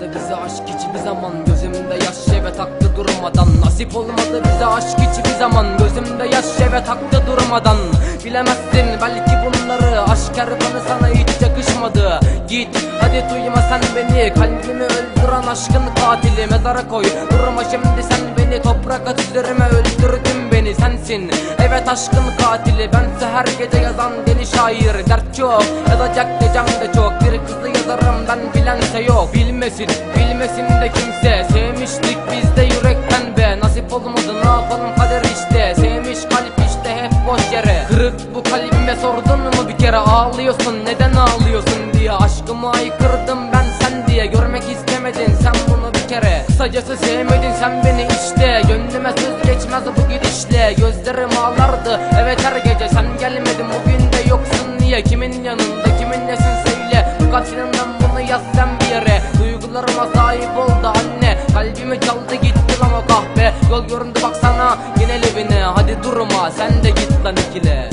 bize aşk hiçbir zaman. Gözümde yaş ve taktı durmadan. Nasip olmadı bize aşk hiçbir zaman. Gözümde yaş ve taktı durmadan. Bilemezsin belki bunları Aşk erkanı sana hiç yakışmadı. Git hadi duyma sen beni. Kalbimi öldüren aşkın katili. Mezara koy durma şimdi sen beni. Toprak at üzerime öldürdün beni. Sensin Evet aşkın katili. Bense her gece yazan deli şair. Dert çok yazacak gecem de çok. Bir kızı yazarım ben bilense yok Bilmesin bilmesin de kimse. Sevmiştik biz de yürekten be Nasip olmadı ne yapalım kader işte. Sevmiş kalp işte hep boş yere. Kırık bu kalbime sordun mu bir kere? Ağlıyorsun neden ağlıyorsun diye. Aşkımı aykırdım ben sen diye. Görmek istemedin sen bunu bir kere. Kısacası sevmedin sen beni işte. Gönlüme söz geçmez bu gidişle. Gözlerim ağlardı evet her gece. Sen gelmedin bugün de yoksun niye Kimin yanında kimin nesin söyle. Bu kaçırından bunu Duygularıma sahip oldu anne. Kalbimi çaldı gitti lan o kahve Yol göründü baksana yine evine Hadi durma sen de git lan ikile